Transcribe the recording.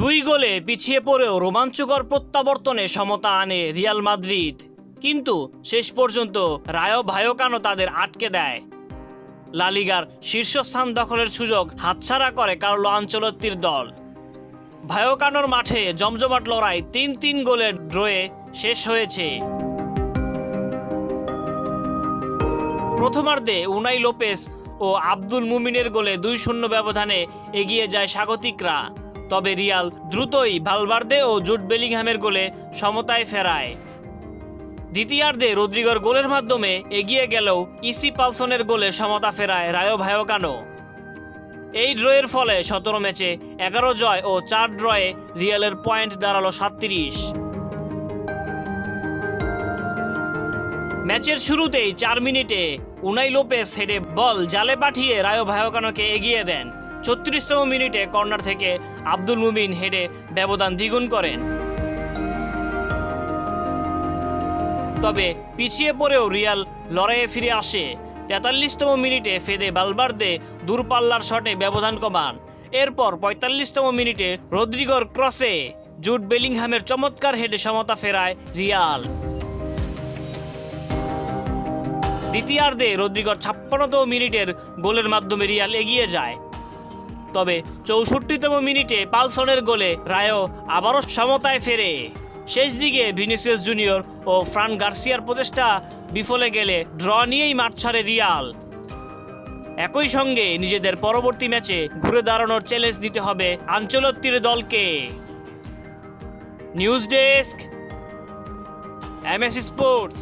দুই গোলে পিছিয়ে পড়েও রোমাঞ্চকর প্রত্যাবর্তনে সমতা আনে রিয়াল মাদ্রিদ। কিন্তু শেষ পর্যন্ত রায়ো ভায়োকানো তাদের আটকে দেয়। লালিগার শীর্ষস্থান দখলের সুযোগ হাতছাড়া করে কার্লো আঞ্চলত্তির দল। ভায়োকানোর মাঠে জমজমাট লড়াই তিন তিন গোলের ড্রয়ে শেষ হয়েছে। প্রথমার্ধে উনাই লোপেস ও আব্দুল মুমিনের গোলে দুই শূন্য ব্যবধানে এগিয়ে যায় স্বাগতিকরা। তবে রিয়াল দ্রুতই ভালভার্দে ও জুট বেলিংহামের গোলে সমতায় ফেরায়। দ্বিতীয়ার্ধে রদ্রিগর গোলের মাধ্যমে এগিয়ে গেলেও ইসি পালসনের গোলে সমতা ফেরায় রায়ো ভায়োকানো। এই ড্রয়ের ফলে সতেরো ম্যাচে এগারো জয় ও চার ড্রয়ে রিয়ালের পয়েন্ট দাঁড়াল সাতত্রিশ। ম্যাচের শুরুতেই চার মিনিটে উনাই লোপেস হেডে বল জালে পাঠিয়ে রায়ো ভায়োকানোকে এগিয়ে দেন। ছত্রিশতম মিনিটে কর্নার থেকে আব্দুল মুমিন হেডে ব্যবধান দ্বিগুণ করেন। তবে পিছিয়ে পড়েও রিয়াল লড়াইয়ে ফিরে আসে। তেতাল্লিশতম মিনিটে ফেদে বালবার্দে দূরপাল্লার শটে ব্যবধান কমান। এরপর পঁয়তাল্লিশতম মিনিটে রদ্রিগর ক্রসে জুট বেলিংহামের চমৎকার হেডে সমতা ফেরায় রিয়াল। দ্বিতীয়ার্ধে রদ্রিগর ছাপ্পান্নতম মিনিটের গোলের মাধ্যমে রিয়াল এগিয়ে যায়। তবে চৌষট্টিতম মিনিটে পালসনের গোলে রায়ো আবারও সমতায় ফেরে। শেষ দিকে ভিনিসিয়াস জুনিয়র ও ফ্রান গার্সিয়ার প্রচেষ্টা বিফলে গেলে ড্র নিয়েই মাঠ ছাড়ে রিয়াল। একই সঙ্গে নিজেদের পরবর্তী ম্যাচে ঘুরে দাঁড়ানোর চ্যালেঞ্জ নিতে হবে আঞ্চলত্তির দলকে। News desk, MS sports.